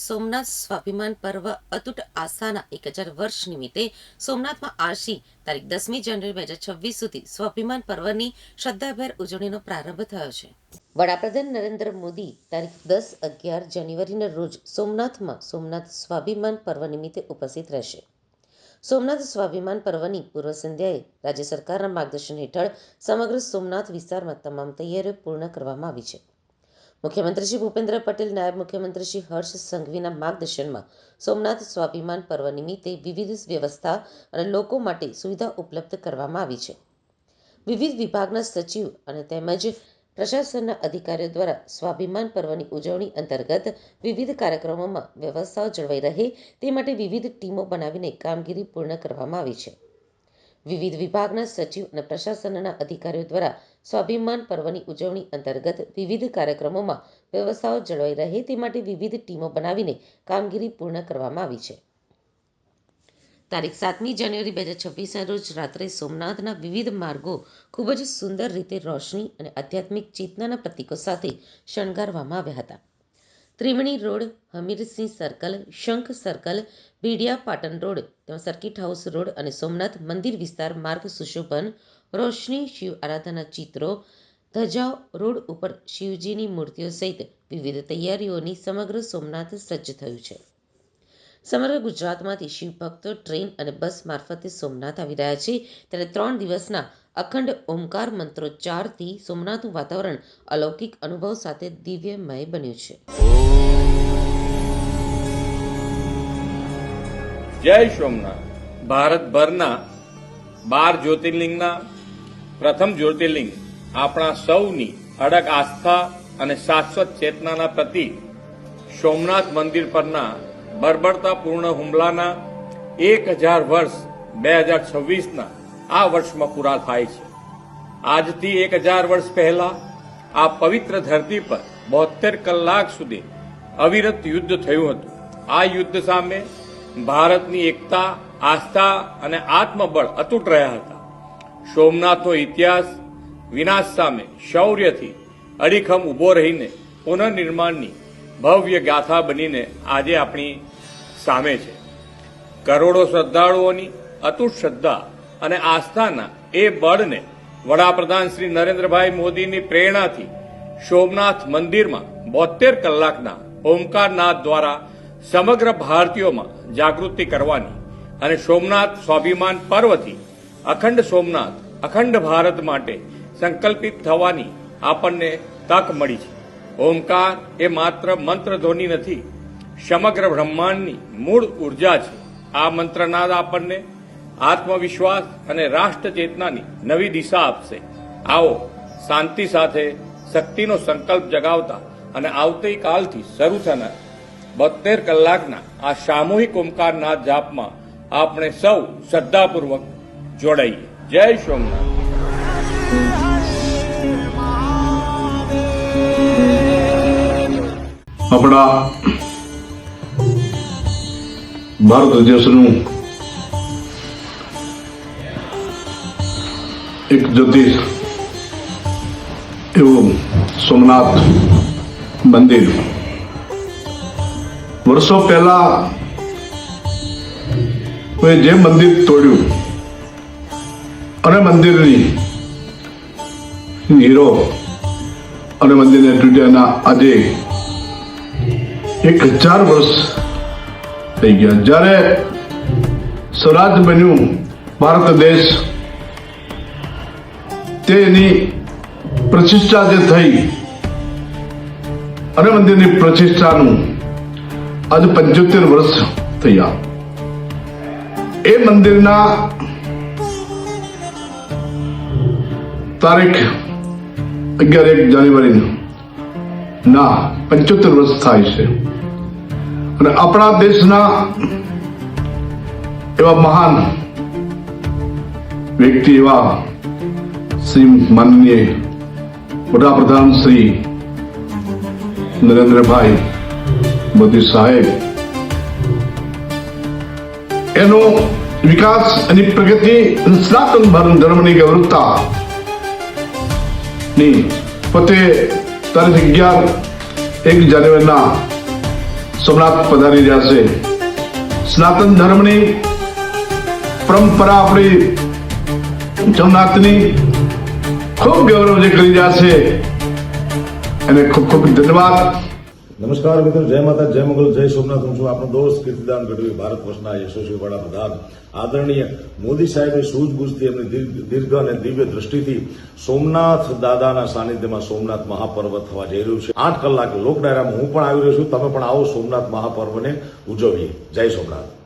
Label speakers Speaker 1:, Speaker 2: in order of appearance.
Speaker 1: સોમનાથ સ્વાભિમાન પર્વ અતૂટ આશાના એક હજાર વર્ષ નિમિત્તે સોમનાથમાં આશી તારીખ દસમી જાન્યુઆરી બે હજાર છવ્વીસ સુધી સ્વાભિમાન પર્વની શ્રદ્ધાભેર ઉજવણીનો પ્રારંભ થયો છે. વડાપ્રધાન નરેન્દ્ર મોદી તારીખ દસ અગિયાર જાન્યુઆરીના રોજ સોમનાથમાં સોમનાથ સ્વાભિમાન પર્વ નિમિત્તે ઉપસ્થિત રહેશે. સોમનાથ સ્વાભિમાન પર્વની પૂર્વ સંધ્યાએ રાજ્ય સરકારના માર્ગદર્શન હેઠળ સમગ્ર સોમનાથ વિસ્તારમાં તમામ તૈયારીઓ પૂર્ણ કરવામાં આવી છે. મુખ્યમંત્રી શ્રી ભૂપેન્દ્ર પટેલ, નાયબ મુખ્યમંત્રી શ્રી હર્ષ સંઘવીના માર્ગદર્શનમાં સોમનાથ સ્વાભિમાન પર્વ નિમિત્તે વિવિધ વ્યવસ્થા અને લોકો માટે સુવિધા ઉપલબ્ધ કરવામાં આવી છે. વિવિધ વિભાગના સચિવ અને તેમજ પ્રશાસનના અધિકારીઓ દ્વારા સ્વાભિમાન પર્વની ઉજવણી અંતર્ગત વિવિધ કાર્યક્રમોમાં વ્યવસ્થાઓ જળવાઈ રહે તે માટે વિવિધ ટીમો બનાવીને કામગીરી પૂર્ણ કરવામાં આવી છે. વિવિધ વિભાગના સચિવ અને પ્રશાસનના અધિકારીઓ દ્વારા સ્વાભિમાન પર્વની ઉજવણી અંતર્ગત વિવિધ કાર્યક્રમોમાં વ્યવસ્થાઓ જળવાઈ રહે તે માટે વિવિધ ટીમો બનાવીને કામગીરી પૂર્ણ કરવામાં આવી છે. તારીખ સાતમી જાન્યુઆરી બે હજાર છવ્વીસના રોજ રાત્રે સોમનાથના વિવિધ માર્ગો ખૂબ જ સુંદર રીતે રોશની અને આધ્યાત્મિક ચેતનાના પ્રતીકો સાથે શણગારવામાં આવ્યા હતા. Triveni road, Hamirsinh circle, Shankh circle, Bidiya Patan road તેમજ સર્કિટ હાઉસ રોડ અને સોમનાથ મંદિર વિસ્તાર માર્ગ સુશોભન, રોશની શિવ આરાધના ચિત્રો ધજાઓ રોડ ઉપર શિવજીની મૂર્તિઓ સહિત વિવિધ તૈયારીઓની સમગ્ર સોમનાથ સજ્જ થયું છે. સમગ્ર ગુજરાતમાંથી શિવભક્તો ટ્રેન અને બસ મારફતે સોમનાથ આવી રહ્યા છે. ત્યારે ત્રણ દિવસના અખંડ ઓમકાર મંત્રોચ્ચારથી સોમનાથનું વાતાવરણ અલૌકિક અનુભવ સાથે દિવ્યમય બન્યું છે.
Speaker 2: જય સોમનાથ. ભારતભરના બાર જ્યોતિર્લિંગના પ્રથમ જ્યોતિર્લિંગ આપણા સૌની અડગ આસ્થા અને શાશ્વત ચેતનાના પ્રતીક સોમનાથ મંદિર પરના બર્બરતાપૂર્ણ હુમલાના એક હજાર વર્ષ બે હજાર છવ્વીસના આ વર્ષમાં પૂરા થાય છે. આજથી એક હજાર વર્ષ પહેલા આ પવિત્ર ધરતી પર બોતેર કલાક સુધી અવિરત યુદ્ધ થયું હતું. આ યુદ્ધ સામે ભારતની એકતા, આસ્થા અને આત્મબળ અતૂટ રહ્યા હતા. સોમનાથનો ઇતિહાસ વિનાશ સામે શૌર્યથી અડીખમ ઊભો રહીને પુનર્નિર્માણની ભવ્ય ગાથા બનીને આજે આપણી સામે છે. કરોડો શ્રદ્ધાળુઓની અતૂટ શ્રદ્ધા અને આસ્થાના એ બળને વડાપ્રધાન શ્રી નરેન્દ્રભાઈ મોદીની પ્રેરણાથી સોમનાથ મંદિરમાં બોતેર કલાકના ઓમકારનાથ દ્વારા સમગ્ર ભારતીયોમાં જાગૃતિ કરવાની અને સોમનાથ સ્વાભિમાન પર્વથી અખંડ સોમનાથ, અખંડ ભારત માટે સંકલ્પિત થવાની આપણને તક મળી છે. ઓમકાર એ માત્ર મંત્ર ધ્વનિ નથી, સમગ્ર બ્રહ્માંડની મૂળ ઊર્જા છે. આ મંત્રનાદ આપણને આત્મવિશ્વાસ અને રાષ્ટ્ર ચેતનાની નવી દિશા આપશે. આવો શાંતિ સાથે શક્તિનો સંકલ્પ જગાવતા અને આવતીકાલથી શરૂ થનાર બોતેર કલાકના આ સામૂહિક ઓમકારના જાપમાં આપણે સૌ શ્રદ્ધાપૂર્વક જોડાઈએ. જય સોમનાથ.
Speaker 3: આપણા ભારત દેશનું એક જ્યોતિષ એવું સોમનાથ મંદિર વર્ષો પહેલા કોઈ જે મંદિર તોડ્યું અને મંદિરની હીરો અને મંદિરને તૂટ્યાના આજે એક હજાર વર્ષ થઈ ગયા. જ્યારે સ્વરાજ બન્યું ભારત દેશ તેની પ્રતિષ્ઠા જે થઈ અને મંદિરની પ્રતિષ્ઠાનું આજે પંચોતેર વર્ષ થયા. એ મંદિરના તારીખ અગિયાર એક જાન્યુઆરી ના પંચોતેર વર્ષ થાય છે. અને આપણા દેશના એવા મહાન વ્યક્તિ એવા શ્રી માનનીય વડાપ્રધાન શ્રી નરેન્દ્રભાઈ મોદી સાહેબ, એનો વિકાસ અને પ્રગતિ સનાતન ધર્મની ગૌરવતા ની પોતે તારીખ અગિયાર એક જાન્યુઆરીના સોમનાથ પધારી રહ્યા છે. સનાતન ધર્મની પરંપરા આપણી સોમનાથની ખૂબ ગૌરવ જે કરી રહ્યા છે. એને ખૂબ ખૂબ ધન્યવાદ.
Speaker 4: નમસ્કાર મિત્રો, જય માતા જય મંગલ, જય સોમનાથ. હું છું આપણો દોસ્ત કીર્તિદાન ગઢવી, ભારત વર્ષના યશસ્વી વડાપ્રધાન. આદરણીય મોદી સાહેબની સૂઝબૂઝથી એમની દીર્ઘ- દીર્ઘ અને દિવ્ય દ્રષ્ટિથી સોમનાથ દાદાના સાનિધ્યમાં સોમનાથ મહાપર્વ થવા જઈ રહ્યું છે. આઠ કલાક લોક ડાયરામાં હું પણ આવી રહ્યો છું. તમે પણ આવો સોમનાથ મહાપર્વને ઉજવીએ. જય સોમનાથ.